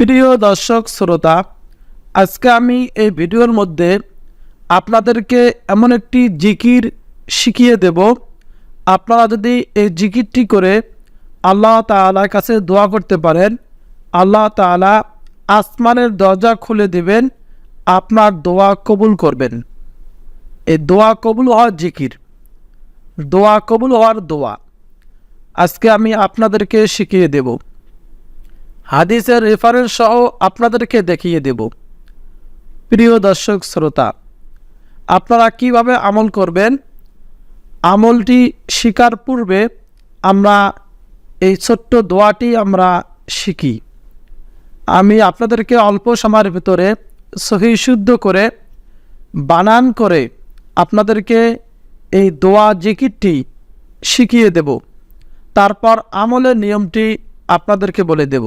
প্রিয় দর্শক, শ্রোতা, আজকে আমি এই ভিডিওর মধ্যে আপনাদেরকে এমন একটি জিকির শিখিয়ে দেব। আপনারা যদি এই জিকিরটি করে আল্লাহ তাআলার কাছে দোয়া করতে পারেন, আল্লাহ তাআলা আসমানের দরজা খুলে দেবেন, আপনার দোয়া কবুল করবেন। এই দোয়া কবুল হওয়ার জিকির, দোয়া কবুল হওয়ার দোয়া আজকে আমি আপনাদেরকে শিখিয়ে দেব। হাদিসের রেফারেন্স সহ আপনাদেরকে দেখিয়ে দেব। প্রিয় দর্শক, শ্রোতা, আপনারা কীভাবে আমল করবেন? আমলটি শিকার পূর্বে আমরা এই ছোট্ট দোয়াটি আমরা শিখি। আমি আপনাদেরকে অল্প সময়ের ভিতরে সহি শুদ্ধ করে, বানান করে আপনাদেরকে এই দোয়া জিকিরটি শিখিয়ে দেব। তারপর আমলের নিয়মটি আপনাদেরকে বলে দেব।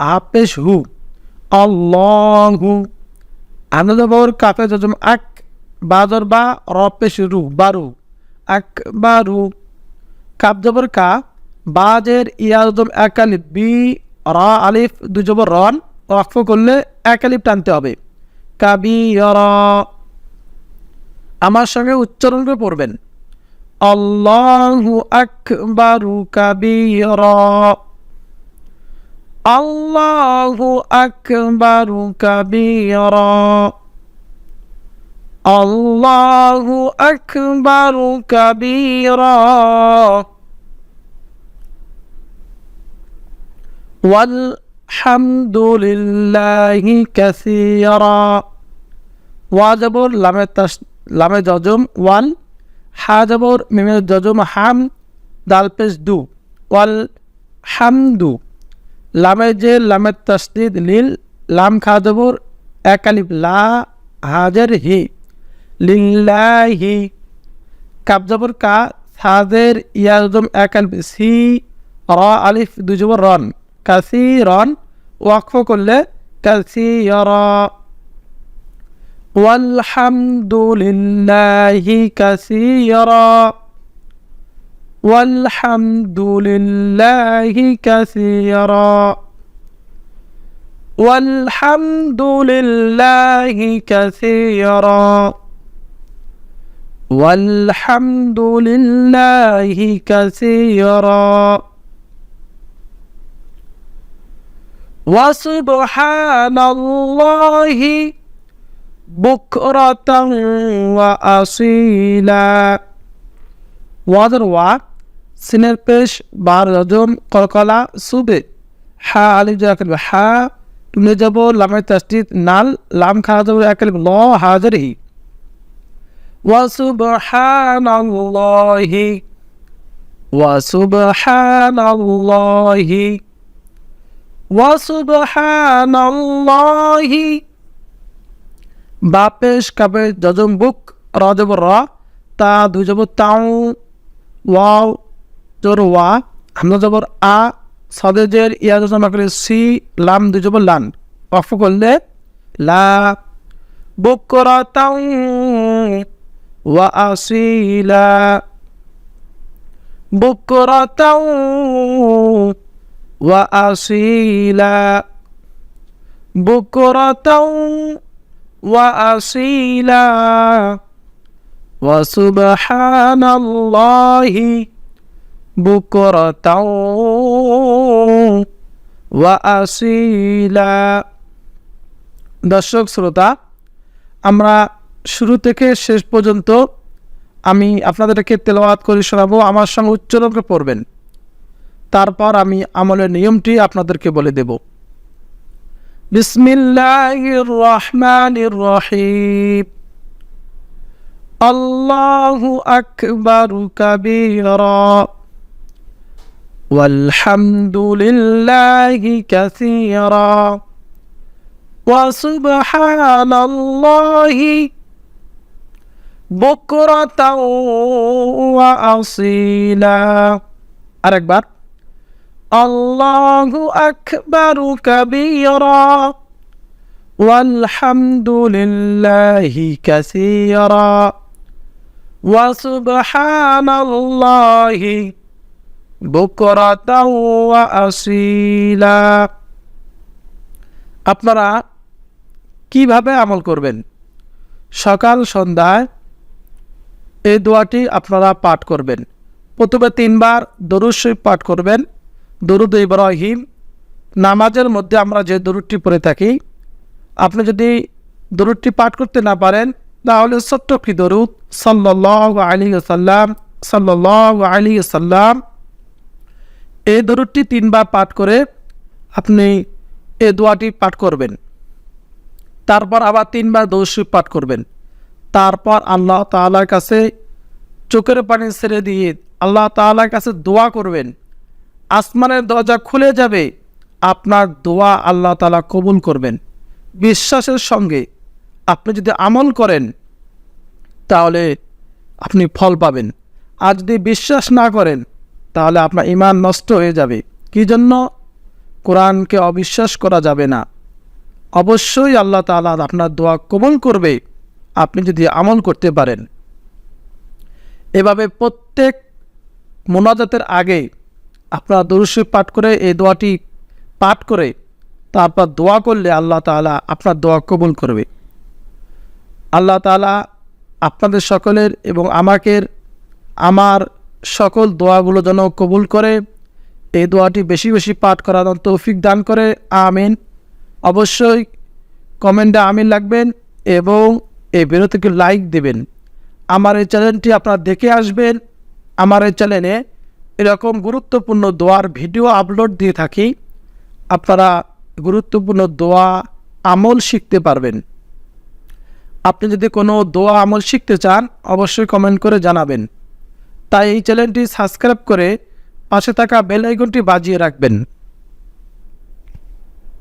হাফেশ হু অল্লহু হামদা জবর কাফে জজম আক বাজর বা রপেশ রু বারু আক বারু। কাপ জবর কা, বাজের ইয়া জজম একালিপ বি, র আলিফ, দু জবর রন ওয়াকফ করলে একালিপ টানতে হবে। কাবি, র। আমার সঙ্গে উচ্চারণ করে পড়বেন। আল্লাহু আকবারু কাবীরা আল্লাহু আকবারু কাবীরা আল্লাহু আকবারু কাবীরা والحمد لله كثيرا ওয়াজবর লামে তাস লামে জজম ওয়াল হা জবর মিমে জজম হাম দাল পেশ দু ওয়াল হামদু লামে যে লামে তসদিদ লিল লাম খা জবর এক আলিফ লা হাজের হি লিল্লাহি কাব জবর কা সাজের ইয়া জজম এক আলিফ সি র আলিফ দু জবর রন কাসি রন ওয়াকফ করলে কাসি র والحمد لله كثيرا والحمد لله كثيرا. والحمد لله كثيرا. والحمد لله كثيرا. وسبحان الله بكرة وأصيلا. واضح সিনের পেশ, বার রজম, কলকলা, সুবে। হা, আলিফ জাকেল হা। তুমি যাব লামের তাস্তিত নাল, লাম খারা যাব একেল ল, হাজার। হি বাপেশ কাপে যজম বুক, র যাব র। তা, দুই যাব তাও। ওয়াও। জবর ওয়া হামজা জবর আ সদেজের ইয়া জমা করে সি লাম দুই জবর লান অফ করলে লা বুক করা তাও ওয়া আসিলা বুক করা তাও ওয়া আসিলা বুক করা তাও وأصيلا وسبحان الله بكرة وأصيلا দর্শক শ্রোতা আমরা শুরু থেকে শেষ পর্যন্ত আমি আপনাদেরকে তেলাওয়াত করে শোনাবো আমার সঙ্গে উচ্চারণ করে পড়বেন তারপর আমি আমলের নিয়মটি আপনাদেরকে বলে দেব بسم الله الرحمن الرحيم الله أكبر كبيرا والحمد لله كثيرا. وسبحان الله بكرة وأصيلا. أكبر. الله أكبر كبيرا. والحمد لله كثيرا. وسبحان الله আসিলা। আপনারা কীভাবে আমল করবেন? সকাল, সন্ধ্যায় এই দোয়াটি আপনারা পাঠ করবেন। প্রথমে তিনবার দরুদ পাঠ করবেন। দরুদ ইব্রাহিম। নামাজের মধ্যে আমরা যে দরুদটি পড়ে থাকি, আপনি যদি দরুদটি পাঠ করতে না পারেন, তাহলে ছোট্ট কি দরুদ সাল্লাহ আলী সাল্লাম সাল্লাহ আলী সাল্লাম এই দরুদটি তিনবার পাঠ করে আপনি এই দোয়াটি পাঠ করবেন। তারপর আবার তিনবার দৌশিব পাঠ করবেন। তারপর আল্লাহ তাআলার কাছে চোখের পানি ছেড়ে দিয়ে আল্লাহ তাআলার কাছে দোয়া করবেন। আসমানের দরজা খুলে যাবে, আপনার দোয়া আল্লাহ তালা কবুল করবেন। বিশ্বাসের সঙ্গে আপনি যদি আমল করেন, তাহলে আপনি ফল পাবেন। আর যদি বিশ্বাস না করেন তাহলে আপনার ইমান নষ্ট হয়ে যাবে। কী জন্য? কোরআনকে অবিশ্বাস করা যাবে না। অবশ্যই আল্লাহ তাআলা আপনার দোয়া কবুল করবে। আপনি যদি আমল করতে পারেন। এভাবে প্রত্যেক মোনাজাতের আগে আপনার দরুশি পাঠ করে এই দোয়াটি পাঠ করে তারপর দোয়া করলে আল্লাহ তাআলা আপনার দোয়া কবুল করবে। আল্লাহ তাআলা আপনাদের সকলের এবং আমাকে আমার সকল দোয়াগুলো যেন কবুল করে, এই দোয়াটি বেশি বেশি পাঠ করার তৌফিক দান করে, আমিন। অবশ্যই কমেন্টে আমিন লাগবেন এবং এই ভিডিওটিকে লাইক দেবেন। আমার এই চ্যানেলটি আপনারা দেখে আসবেন। আমার এই চ্যানেলে এরকম গুরুত্বপূর্ণ দোয়ার ভিডিও আপলোড দিয়ে থাকি। আপনারা গুরুত্বপূর্ণ দোয়া আমল শিখতে পারবেন। আপনি যদি কোনো দোয়া আমল শিখতে চান, অবশ্যই কমেন্ট করে জানাবেন। তাই এই চ্যানেলটি সাবস্ক্রাইব করে পাশে থাকা বেল আইকনটি বাজিয়ে রাখবেন।